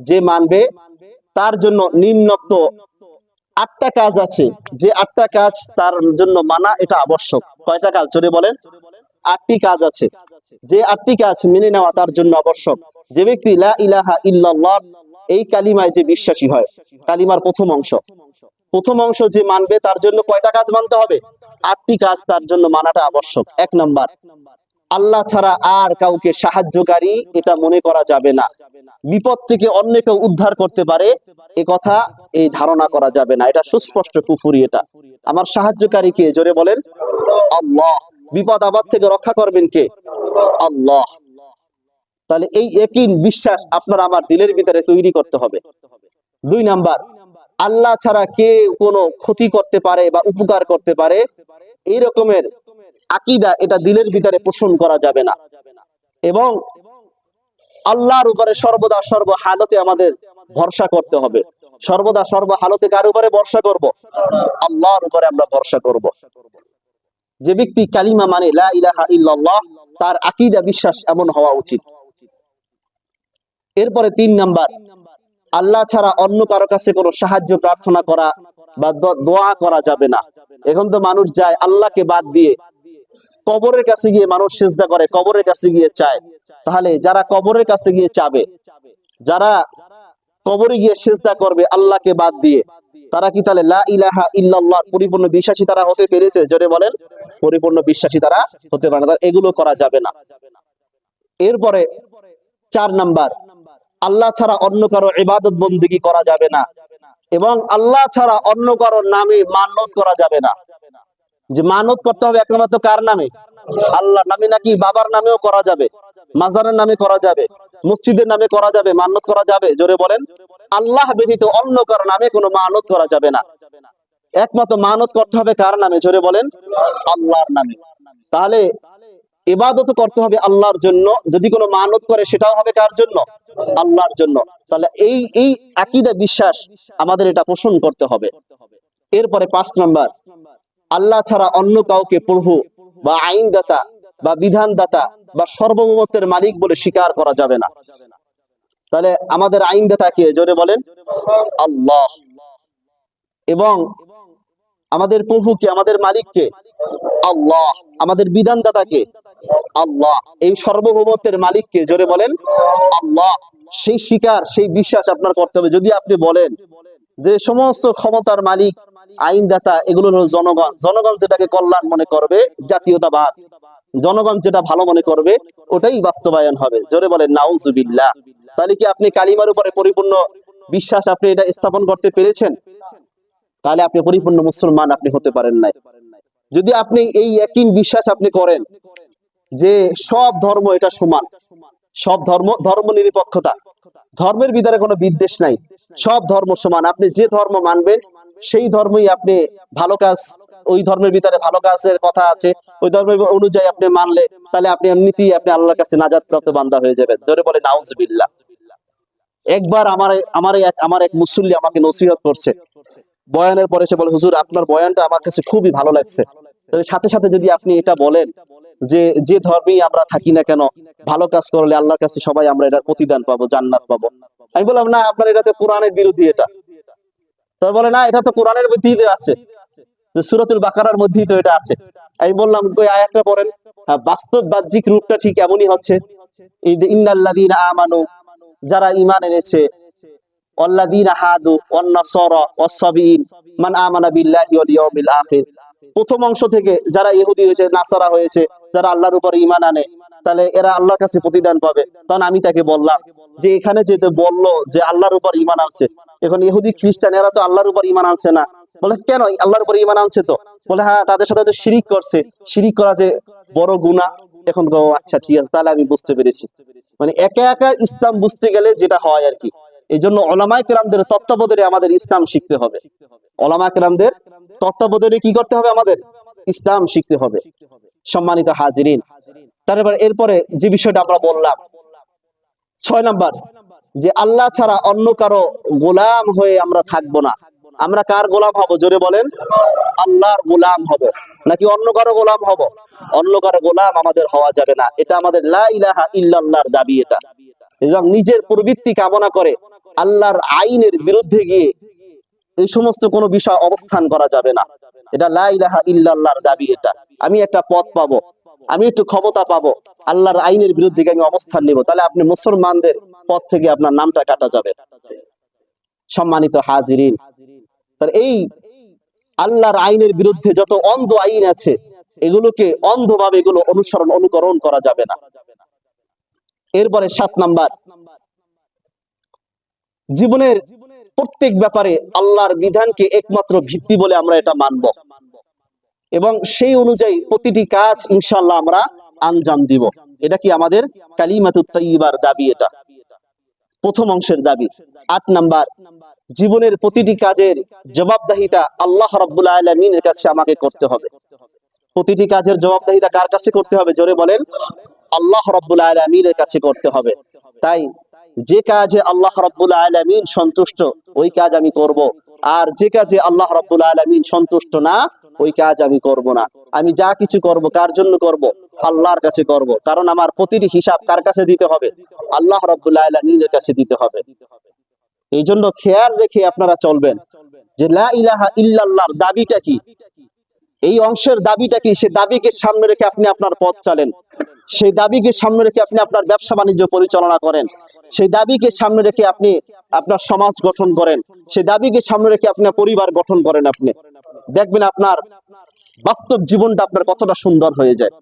যে মানবে, তার জন্য নিম্নোক্ত আটটা কাজ আছে। যে আটটা কাজ তার জন্য মানা, এটা আবশ্যক। কয়টা কাজ? জোরে বলেন। আটটি কাজ আছে। যে আটটি কাজ মেনে নেওয়া তার জন্য আবশ্যক। যে ব্যক্তি ইলাহা ইল্লাল্লাহ, এই কালিমায় যে বিশ্বাসী হয়, কালিমার প্রথম অংশ। প্রথম অংশ যে মানবে, তার জন্য কয়টা কাজ মানতে হবে? আটটি কাজ তার জন্য মানাটা আবশ্যক। এক নাম্বার আল্লাহ ছাড়া আর কাউকে সাহায্যকারী এটা মনে করা যাবে না। বিপদ থেকে অন্য কেউ উদ্ধার করতে পারে, এ কথা এই ধারণা করা যাবে না। এটা সুস্পষ্ট কুফুরি এটা। আমার সাহায্যকারী কে? জোরে বলেন, আল্লাহ। বিপদ আবাদ থেকে রক্ষা করবেন কে? আল্লাহ। তাহলে এই একই বিশ্বাস আপনার আমার দিলের ভিতরে তৈরি করতে হবে। দুই নাম্বার, আল্লাহ ছাড়া কে কোনো ক্ষতি করতে পারে বা উপকার করতে পারে। এই রকমের আকিদা এটা দিলের ভিতরে পোষণ করা যাবে না। এবং আল্লাহর উপরে সর্বদা সর্ব হালতে আমাদের ভরসা করতে হবে। সর্বদা সর্ব হালতে কার উপরে ভরসা করব? আল্লাহর উপরে আমরা ভরসা করব। যে ব্যক্তি কালিমা মানে লা ইলাহা ইল্লাল্লাহ, তার আকিদা বিশ্বাস এমন হওয়া উচিত। এরপরে তিন নাম্বার, আল্লাহ ছাড়া অন্য কারও কাছে কোনো সাহায্য প্রার্থনা করা বা দোয়া করা যাবে না। এখন তো মানুষ যায় আল্লাহকে বাদ দিয়ে কবরের কাছে গিয়ে মানুষ সেজদা করে, কবরের কাছে গিয়ে চায়। তাহলে যারা কবরের কাছে গিয়ে চাবে, যারা কবরে গিয়ে সেজদা করবে আল্লাহকে বাদ দিয়ে, তারা কি তাহলে লা ইলাহা ইল্লাল্লাহ পরিপূর্ণ বিশ্বাসী তারা হতে পেরেছে? জোরে বলেন, পরিপূর্ণ বিশ্বাসী তারা হতে পারে না। এগুলো করা যাবে না। এরপরে চার নাম্বার, আল্লাহ ছাড়া অন্য কারও ইবাদত বন্দিগি করা যাবে না এবং আল্লাহ ছাড়া অন্য কারও নামে মানত করা যাবে না। যে মানত করতে হবে একমাত্র কার নামে? আল্লাহ নামে নাকি বাবার নামেও করা যাবে। মাজারের নামে করা যাবে। মসজিদের নামে করা যাবে, মানত করা যাবে। জোরে বলেন। আল্লাহ ব্যতীত অন্য কারও নামে কোনো মানত করা যাবে না। একমাত্র মানত করতে হবে কার নামে? জোরে বলেন। আল্লাহর নামে। তাহলে ইবাদত করতে হবে আল্লাহর জন্য। যদি কোনো মানত করে সেটাও হবে কার জন্য? আল্লাহর জন্য। তাহলে এই এই আকীদা বিশ্বাস আমাদের এটা পোষণ করতে হবে। এরপরে পাঁচ নাম্বার। আল্লাহ ছাড়া অন্য কাউকে প্রভু বা আইনদাতা বা বিধানদাতা বা সর্বভৌমত্বের মালিক বলে স্বীকার করা যাবে না। তাহলে আমাদের আইনদাতা কে জোরে বলেন? আল্লাহ। এবং আমাদের প্রভুকে আমাদের মালিককে আল্লাহ। আমাদের বিধানদাতাকে আল্লাহ। এই সর্বভৌমত্বের মালিককে জোরে বলেন? আল্লাহ। সেই স্বীকার, সেই বিশ্বাস আপনার করতে হবে। যদি আপনি বলেন যে সমস্ত ক্ষমতার মালিক আইনদাতা এগুলো হলো জনগণ। জনগণ যেটাকে কল্যাণ মনে করবে, জাতীয়তাবাদ। জনগণ যেটা ভালো মনে করবে, ওটাই বাস্তবায়ন হবে। জোরে বলেন, নাউজুবিল্লাহ। তাহলে কি আপনি কালিমার উপরে পরিপূর্ণ বিশ্বাস আপনি এটা স্থাপন করতে পেরেছেন? তাহলে আপনি পরিপূর্ণ মুসলমান আপনি হতে পারেন নাই। যদি আপনি এই একই বিশ্বাস আপনি করেন যে সব ধর্ম এটা সমান, সব ধর্ম ধর্ম নিরপেক্ষতা, ধর্মের ভিতরে কোনো বিদ্বেষ নাই, সব ধর্ম সমান। আপনি যে ধর্ম মানবেন সেই ধর্মই আপনি ভালো কাজ, ওই ধর্মের ভিতরে ভালো কাজের কথা আছে, ওই ধর্মের অনুযায়ী আপনি মানলে, তাহলে আপনি এমনিতেই আপনি আল্লাহর কাছে নাজাত প্রাপ্ত বান্দা হয়ে যাবেন। ধরে বলে নাউজবিল্লাহ। একবার আমার আমার এক আমার এক মুসল্লি আমাকে নসিহত করছে। বয়ানের পরে সে বলে, হুজুর, আপনার বয়ানটা আমার কাছে খুবই ভালো লাগছে। তবে সাথে সাথে যদি আপনি এটা বলেন, যে যে ধর্মেই আমরা থাকি না কেন, ভালো কাজ করলে আল্লাহর কাছে সবাই আমরা এটার প্রতিদান পাবো, জান্নাত পাবো। আমি বললাম, না, আপনার এটা তো কোরআনের বিরোধী এটা। তার বলে না এটা তো কোরআনের মধ্যেই আছে। সুরাতুল বাকারার মধ্যেই তো এটা আছে। আমি বললাম ওই আয়াতটা পড়েন। হ্যাঁ, বাস্তব বাহ্যিক রূপটা ঠিক এমনই হচ্ছে যারা এনেছে প্রথম অংশ থেকে যারা ইহুদি হয়েছে নাসারা হয়েছে যারা আল্লাহর উপর ঈমান আনে তাহলে এরা আল্লাহর কাছে প্রতিদান পাবে। তখন আমি তাকে বললাম যে এখানে যেতে বলল যে আল্লাহর উপর ঈমান আনছে এখন ইহুদি খ্রিস্টান এরা তো আল্লাহর উপর ঈমান আনছে না। বলে, কেন? আল্লাহর উপর ঈমান আনছে তো? বলে হ্যাঁ তাদের সাথে তো শিরিক করছে। শিরিক করা যে বড় গুনাহ, এখন আচ্ছা ঠিক আছে, তাহলে আমি বুঝতে পেরেছি। মানে একা একা ইসলাম বুঝতে গেলে যেটা হয় আর কি। এই জন্য ওলামায় কেরামদের তত্ত্বাবধানে আমাদের ইসলাম শিখতে হবে। ওলামা কেরামদের তত্ত্বাবধানে কি করতে হবে আমাদের? ইসলাম শিখতে হবে। সম্মানিত হাজিরিন, তারপর এরপরে যে বিষয়টা আমরা বললাম, ছয় নাম্বার যে আল্লাহ ছাড়া অন্য কারও গোলাম হয়ে আমরা থাকব না। আমরা কার গোলাম হব? জোরে বলেন, আল্লাহর গোলাম হব। নাকি অন্য কারও গোলাম হব? অন্য কারও গোলাম আমাদের হওয়া যাবে না। এটা আমাদের লা ইলাহা ইল্লাল্লাহর দাবি এটা। এবং নিজের প্রবৃত্তি কামনা করে আল্লাহর আইনের বিরুদ্ধে গিয়ে এই সমস্ত কোনো বিষয় অবস্থান করা যাবে না। এটা লা ইলাহা ইল্লাল্লাহর দাবি এটা। আমি একটা পথ পাবো। আমি একটু ক্ষমতা পাবো। আল্লাহর আইনের বিরুদ্ধে আমি অবস্থান নিব? তাহলে আপনি মুসলমানদের পথ থেকে আপনার নামটা কাটা যাবে। সম্মানিত হাজিরিন, তাহলে এই আল্লাহর আইনের বিরুদ্ধে যত অন্ধ আইন আছে, এগুলোকে অন্ধভাবে এগুলো অনুসরণ, অনুকরণ করা যাবে না। এরপরে সাত নাম্বার, জীবনের প্রত্যেক ব্যাপারে আল্লাহর বিধানকে একমাত্র ভিত্তি বলে আমরা এটা মানব। এবং সেই অনুযায়ী প্রতিটি কাজ ইনশাআল্লাহ আমরা আঞ্জাম দিব। এটা কি আমাদের কালিমাতুত তাইয়্যিবার দাবি এটা? প্রথম অংশের দাবি। আট নাম্বার, জীবনের প্রতিটি কাজের জবাবদাহিতা আল্লাহ রাব্বুল আলামিনের কাছে আমাকে করতে হবে। প্রতিটি কাজের জবাবদাহিতা কার কাছে করতে হবে? জোরে বলেন, আল্লাহ রাব্বুল আলামিনের কাছে করতে হবে। তাই যে কাজে আল্লাহ রাব্বুল আলামিন সন্তুষ্ট, ওই কাজ আমি করব। আর যে কাজে আল্লাহ রাব্বুল আলামিন সন্তুষ্ট না ওই কাজ আমি করব না। আমি যা কিছু করব, কার জন্য করব? আল্লাহর কাছে করব। কারণ আমার প্রতিটি হিসাব কার কাছে দিতে হবে? আল্লাহ রাব্বুল আলামিনের কাছে দিতে হবে। এই জন্য খেয়াল রেখে আপনারা চলবেন যে লা ইলাহা দাবিটা কি? এই অংশের দাবিটা কি? সে দাবিকে সামনে রেখে আপনি আপনার পথ চালেন। সেই দাবিকে সামনে রেখে আপনি আপনার ব্যবসা বাণিজ্য পরিচালনা করেন। সেই দাবিকে সামনে রেখে আপনি আপনার সমাজ গঠন করেন। সেই দাবিকে সামনে রেখে আপনার পরিবার গঠন করেন আপনি। দেখবেন আপনার বাস্তব জীবনটা আপনার কতটা সুন্দর হয়ে যায়।